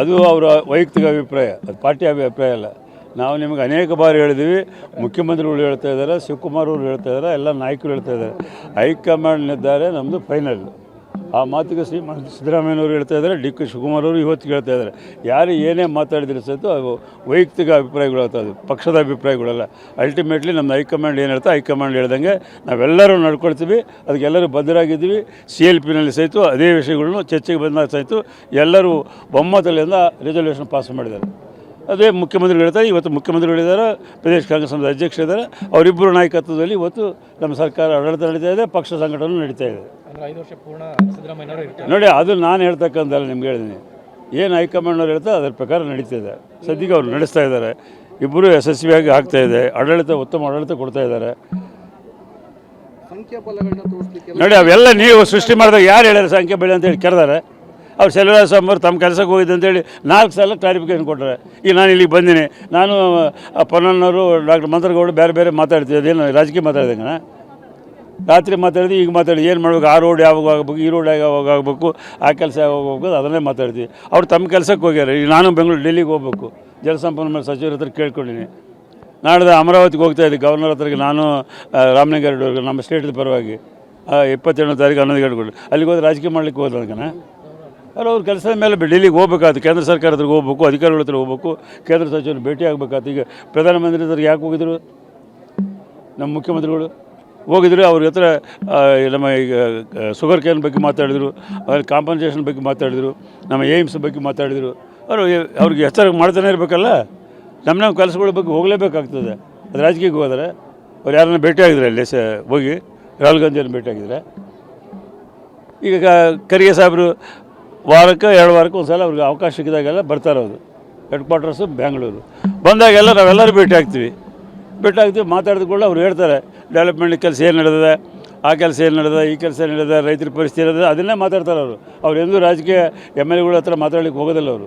ಅದು ಅವರ ವೈಯಕ್ತಿಕ ಅಭಿಪ್ರಾಯ, ಅದು ಪಾರ್ಟಿ ಅಭಿಪ್ರಾಯ ಅಲ್ಲ. ನಾವು ನಿಮಗೆ ಅನೇಕ ಬಾರಿ ಹೇಳಿದ್ದೀವಿ ಮುಖ್ಯಮಂತ್ರಿಗಳು ಹೇಳ್ತಾ ಇದ್ದಾರೆ, ಶಿವಕುಮಾರ್ ಅವರು ಹೇಳ್ತಾ ಇದ್ದಾರೆ, ಎಲ್ಲ ನಾಯಕರು ಹೇಳ್ತಾ ಇದ್ದಾರೆ. ಹೈಕಮಾಂಡ್ ನಿರ್ಧಾರ ನಮ್ಮದು ಫೈನಲ್ ಆ ಮಾತಿಗೆ ಶ್ರೀ ಸಿದ್ದರಾಮಯ್ಯನವರು ಹೇಳ್ತಾ ಇದ್ದಾರೆ, ಡಿ ಕೆ ಶಿವಕುಮಾರ್ ಅವರು ಇವತ್ತು ಹೇಳ್ತಾ ಇದ್ದಾರೆ. ಯಾರು ಏನೇ ಮಾತಾಡಿದ್ರೆ ಸಹಿತ ಅವು ವೈಯಕ್ತಿಕ ಅಭಿಪ್ರಾಯಗಳು ಅದು ಪಕ್ಷದ ಅಭಿಪ್ರಾಯಗಳಲ್ಲ. ಅಲ್ಟಿಮೇಟ್ಲಿ ನಮ್ಮ ಹೈಕಮಾಂಡ್ ಏನು ಹೇಳ್ತಾ, ಹೈಕಮಾಂಡ್ ಹೇಳ್ದಂಗೆ ನಾವೆಲ್ಲರೂ ನಡ್ಕೊಳ್ತೀವಿ, ಅದಕ್ಕೆಲ್ಲರೂ ಬದ್ಧರಾಗಿದ್ದೀವಿ. ಸಿ ಎಲ್ ಪಿನಲ್ಲಿ ಸಹಿತ ಅದೇ ವಿಷಯಗಳನ್ನು ಚರ್ಚೆಗೆ ಬಂದಾಗ ಸಹಿತ ಎಲ್ಲರೂ ಒಮ್ಮತದಿಂದ ರೆಸಲ್ಯೂಷನ್ ಪಾಸ್ ಮಾಡಿದ್ದಾರೆ. ಅದೇ ಮುಖ್ಯಮಂತ್ರಿಗಳು ಹೇಳ್ತಾರೆ, ಇವತ್ತು ಮುಖ್ಯಮಂತ್ರಿಗಳಿದ್ದಾರೆ ಪ್ರದೇಶ ಕಾಂಗ್ರೆಸ್ ಅಧ್ಯಕ್ಷ ಇದ್ದಾರೆ ಅವರಿಬ್ಬರು ನಾಯಕತ್ವದಲ್ಲಿ ಇವತ್ತು ನಮ್ಮ ಸರ್ಕಾರ ಆಡಳಿತ ನಡೀತಾ ಇದೆ, ಪಕ್ಷ ಸಂಘಟನೆ ನಡೀತಾ ಇದೆ. ನೋಡಿ ಅದು ನಾನು ಹೇಳ್ತಕ್ಕಂಥಲ್ಲ ನಿಮ್ಗೆ ಹೇಳಿದ್ದೀನಿ ಏನು ಹೈಕಮಾಂಡ್ನವ್ರು ಹೇಳ್ತಾ ಅದರ ಪ್ರಕಾರ ನಡೀತಿದೆ. ಸದ್ಯಕ್ಕೆ ಅವ್ರು ನಡೆಸ್ತಾ ಇದ್ದಾರೆ. ಇಬ್ಬರು ಯಶಸ್ವಿಯಾಗಿ ಆಗ್ತಾ ಇದೆ. ಆಡಳಿತ ಉತ್ತಮ ಆಡಳಿತ ಕೊಡ್ತಾ ಇದ್ದಾರೆ. ನೋಡಿ ಅವೆಲ್ಲ ನೀವು ಸೃಷ್ಟಿ ಮಾಡಿದಾಗ ಯಾರು ಹೇಳ್ಯಾರ ಸಂಖ್ಯೆ ಬೆಳೆ ಅಂತೇಳಿ ಕರೆದಾರೆ. ಅವ್ರು ಸೆಲ್ಯುಲರ್ ಸಾಂಬಾರು ತಮ್ಮ ಕೆಲಸಕ್ಕೆ ಹೋಗಿದ್ದೆ ಅಂತೇಳಿ ನಾಲ್ಕು ಸಲ ಕ್ಲಾರಿಫಿಕೇಶನ್ ಕೊಟ್ಟರೆ. ಈಗ ನಾನು ಇಲ್ಲಿಗೆ ಬಂದೀನಿ. ನಾನು ಆ ಪೊನ್ನಣ್ಣವರು ಡಾಕ್ಟರ್ ಮಂತ್ರಗೌಡರು ಬೇರೆ ಬೇರೆ ಮಾತಾಡ್ತಿದ್ದೆ ಅದೇನು ರಾಜಕೀಯ ಮಾತಾಡಿದಂಗನ? ರಾತ್ರಿ ಮಾತಾಡಿದ್ವಿ ಈಗ ಮಾತಾಡಿ ಏನು ಮಾಡ್ಬೇಕು? ಆ ರೋಡ್ ಯಾವಾಗ ಆಗಬೇಕು ಈ ರೋಡ್ ಯಾವಾಗ ಆಗಬೇಕು ಆ ಕೆಲಸ ಯಾವಾಗ ಹೋಗ್ಬೇಕು? ಅದನ್ನೇ ಮಾತಾಡ್ತೀವಿ ಅವ್ರು ತಮ್ಮ ಕೆಲಸಕ್ಕೆ ಹೋಗ್ಯಾರ. ಈಗ ನಾನು ಬೆಂಗಳೂರು ಡೆಲ್ಲಿಗೆ ಹೋಗ್ಬೇಕು. ಜಲಸಂಪನ್ಮೂಲ ಸಚಿವರ ಹತ್ರ ಕೇಳ್ಕೊಂಡಿನಿ. ನಾಡ್ದು ಅಮರಾವತಿಗೆ ಹೋಗ್ತಾ ಇದ್ದೆ. ಗವರ್ನರ್ ಹತ್ರಕ್ಕೆ ನಾನು ಆ, ರಾಮಲಿಂಗಾರೆಡ್ಡಿ ನಮ್ಮ ಸ್ಟೇಟ್ದ ಪರವಾಗಿ ಇಪ್ಪತ್ತೆರಡನೇ ತಾರೀಕು ಹನ್ನೊಂದು ಗಂಟೆಗಳು ಅಲ್ಲಿಗೆ ಹೋದ್ರೆ ರಾಜಕೀಯ ಮಾಡ್ಲಿಕ್ಕೆ ಹೋದ ಅದಕ್ಕನ ಅವ್ರು ಅವ್ರ ಕೆಲಸದ ಮೇಲೆ ಡೆಲ್ಲಿಗೆ ಹೋಗ್ಬೇಕಾಯ್ತು ಕೇಂದ್ರ ಸರ್ಕಾರ ಹತ್ರ ಹೋಗ್ಬೇಕು ಅಧಿಕಾರಿಗಳ ಹತ್ರ ಹೋಗ್ಬೇಕು ಕೇಂದ್ರ ಸಚಿವರು ಭೇಟಿ ಆಗಬೇಕಾಯ್ತು ಈಗ ಪ್ರಧಾನಮಂತ್ರಿ ಹತ್ರ ಯಾಕೆ ಹೋಗಿದ್ರು? ನಮ್ಮ ಮುಖ್ಯಮಂತ್ರಿಗಳು? ಹೋಗಿದ್ರು, ಅವ್ರ ಹತ್ರ ನಮ್ಮ ಈಗ ಶುಗರ್ ಕೇನ್ ಬಗ್ಗೆ ಮಾತಾಡಿದರು, ಆಮೇಲೆ ಕಾಂಪನ್ಸೇಷನ್ ಬಗ್ಗೆ ಮಾತಾಡಿದರು, ನಮ್ಮ ಏಮ್ಸ್ ಬಗ್ಗೆ ಮಾತಾಡಿದರು. ಅವರು, ಅವ್ರಿಗೆ ಎಚ್ಚರ ಮಾಡ್ತಾನೆ ಇರಬೇಕಲ್ಲ? ನಮ್ಮ ನಮ್ಮ ಕೆಲಸಗಳ ಬಗ್ಗೆ ಹೋಗಲೇಬೇಕಾಗ್ತದೆ. ಅದು ರಾಜಕೀಯಕ್ಕೆ ಹೋದರೆ, ಅವ್ರು ಯಾರನ್ನ ಭೇಟಿ ಆಗಿದ್ರೆ ಅಲ್ಲಿ, ಸ, ಹೋಗಿ ರಾಹುಲ್ ಗಾಂಧಿಯನ್ನು ಭೇಟಿಯಾಗಿದ್ರೆ ಈಗ ಖರ್ಗೆ ಸಾಹೇಬರು ವಾರಕ್ಕೆ, ಎರಡು ವಾರಕ್ಕೆ ಒಂದು ಸಲ ಅವ್ರಿಗೆ ಅವಕಾಶ ಸಿಕ್ಕಿದಾಗೆಲ್ಲ ಬರ್ತಾರೆ ಅವರು ಹೆಡ್ ಕ್ವಾರ್ಟರ್ಸು ಬೆಂಗಳೂರು ಬಂದಾಗೆಲ್ಲ ನಾವೆಲ್ಲರೂ ಭೇಟಿ ಆಗ್ತೀವಿ. ಭೇಟಿ ಆಗ್ತೀವಿ ಮಾತಾಡಿದ ಕೂಡ ಅವ್ರು ಹೇಳ್ತಾರೆ ಡೆವಲಪ್ಮೆಂಟ್ ಕೆಲಸ ಏನು ನಡೆದಿದೆ? ಆ ಕೆಲಸ ಏನು ನಡೆದಿದೆ? ಈ ಕೆಲಸ ಏನು ನಡೆದಿದೆ? ರೈತರ ಪರಿಸ್ಥಿತಿ ಇರೋದು ಅದನ್ನೇ ಮಾತಾಡ್ತಾರೆ ಅವರು. ಅವ್ರು ಎಂದೂ ರಾಜಕೀಯ ಎಂ ಎಲ್ ಎಗಳ ಹತ್ರ ಮಾತಾಡಲಿಕ್ಕೆ ಹೋಗೋದಿಲ್ಲ ಅವರು.